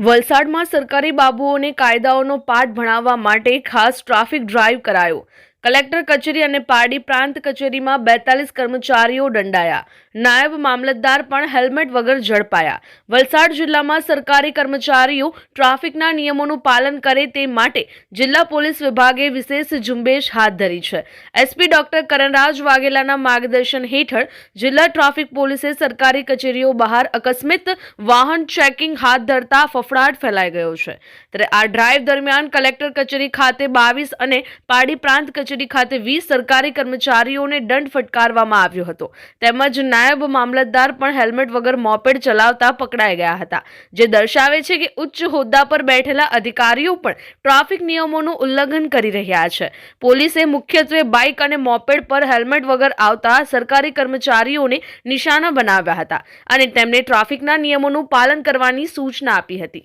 વલસાડમાં સરકારી બાબુઓને કાયદાઓનો પાઠ ભણાવવા માટે ખાસ ટ્રાફિક ડ્રાઈવ કરાયો. કલેક્ટર કચેરી અને પારડી પ્રાંત કચેરીમાં બેતાલીસ કર્મચારીઓ દંડાયા. નાયબ મામલતદાર પણ હેલ્મેટ વગર ઝડપાયા. વલસાડ જિલ્લામાં સરકારી કર્મચારીઓ ટ્રાફિકના નિયમોનું પાલન કરે તે માટે જિલ્લા પોલીસ વિભાગે વિશેષ ઝુંબેશ હાથ ધરી છે. એસપી ડોક્ટર કરણરાજ વાઘેલાના માર્ગદર્શન હેઠળ જિલ્લા ટ્રાફિક પોલીસે સરકારી કચેરીઓ બહાર અકસ્મિત વાહન ચેકિંગ હાથ ધરતા ફફડાટ ફેલાઈ ગયો છે. ત્યારે આ ડ્રાઈવ દરમિયાન કલેક્ટર કચેરી ખાતે બાવીસ અને પારડી પ્રાંત કચેરી ખાતે વીસ સરકારી કર્મચારીઓને દંડ ફટકારવામાં આવ્યો હતો. તેમજ નાયબ મામલતદાર પણ હેલ્મેટ વગર મોપેડ ચલાવતા પકડાઈ ગયા હતા. જે દર્શાવે છે કે ઉચ્ચ હોદ્દા પર બેઠેલા અધિકારીઓ પણ ટ્રાફિક નિયમોનું ઉલ્લંઘન કરી રહ્યા છે. પોલીસે મુખ્યત્વે બાઇક અને મોપેડ પર હેલ્મેટ વગર આવતા સરકારી કર્મચારીઓને નિશાના બનાવ્યા હતા અને તેમને ટ્રાફિકના નિયમોનું પાલન કરવાની સૂચના આપી હતી.